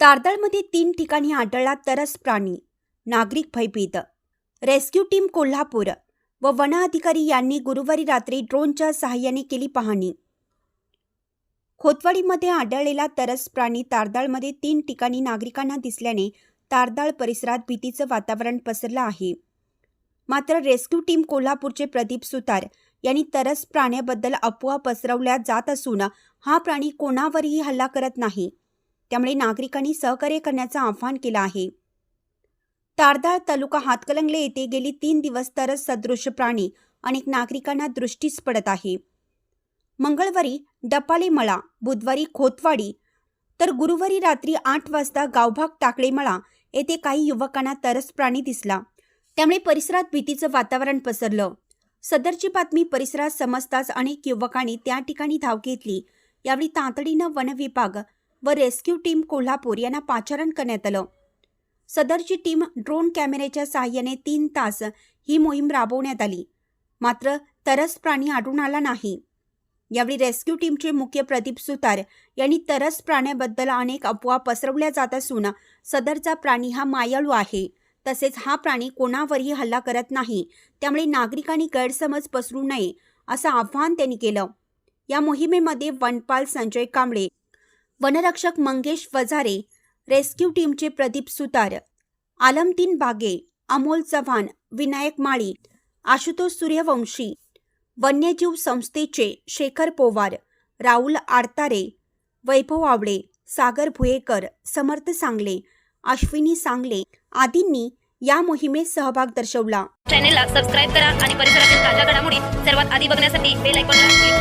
तारदाळमध्ये तीन ठिकाणी आढळला तरस प्राणी नागरिक भयभीत. रेस्क्यू टीम कोल्हापूर व वन अधिकारी यांनी गुरुवारी रात्री ड्रोनच्या सहाय्याने केली पाहणी. खोतवाडीमध्ये आढळलेला तरस प्राणी तारदाळमध्ये तीन ठिकाणी नागरिकांना दिसल्याने तारदाळ परिसरात भीतीचं वातावरण पसरलं आहे. मात्र रेस्क्यू टीम कोल्हापूरचे प्रदीप सुतार यांनी तरस प्राण्याबद्दल अफवा पसरवल्या जात असून हा प्राणी कोणावरही हल्ला करत नाही. त्यामुळे नागरिकांनी सहकार्य करण्याचं आवाहन केलं आहे. तारदाळ तालुका हातकलंगले येथे गेली तीन दिवस तरस सदृश प्राणी अनेक नागरिकांना दृष्टीस पडत आहे. मंगळवारी डपाले मळा बुधवारी खोतवाडी तर गुरुवारी रात्री आठ वाजता गावभाग टाकळेमळा येथे काही युवकांना तरस प्राणी दिसला. त्यामुळे परिसरात भीतीचं वातावरण पसरलं. सदरची बातमी परिसरात समजताच अनेक युवकांनी त्या ठिकाणी धाव घेतली. यावेळी तातडीनं वनविभाग व रेस्क्यू टीम कोल्हापूर यांना पाचारण करण्यात आलं. सदरची टीम ड्रोन कॅमेऱ्याच्या सहाय्याने तीन तास ही मोहीम राबवण्यात आली. मात्र तरस प्राणी आढळून आला नाही. यावेळी रेस्क्यू टीमचे मुख्य प्रदीप सुतार यांनी तरस प्राण्याबद्दल अनेक अफवा पसरवल्या जात असून सदरचा प्राणी हा मायाळू आहे. तसेच हा प्राणी कोणावरही हल्ला करत नाही. त्यामुळे नागरिकांनी गैरसमज पसरू नये असं आवाहन त्यांनी केलं. या मोहिमेमध्ये वनपाल संजय कांबळे वनरक्षक मंगेश वझारे रेस्क्यू टीमचे प्रदीप सुतार आलमतीन बागे अमोल चव्हाण विनायक माळी आशुतोष सूर्यवंशी वन्यजीव संस्थेचे शेखर पोवार राहुल आडतारे वैभव आवडे सागर भुयेकर समर्थ सांगले अश्विनी सांगले आदींनी या मोहिमेत सहभाग दर्शवला. चॅनेलला सबस्क्राईब करा आणि परिसरातील ताज्या घडामोडी सर्वात आधी बघण्यासाठी बेल आयकॉनला क्लिक करा.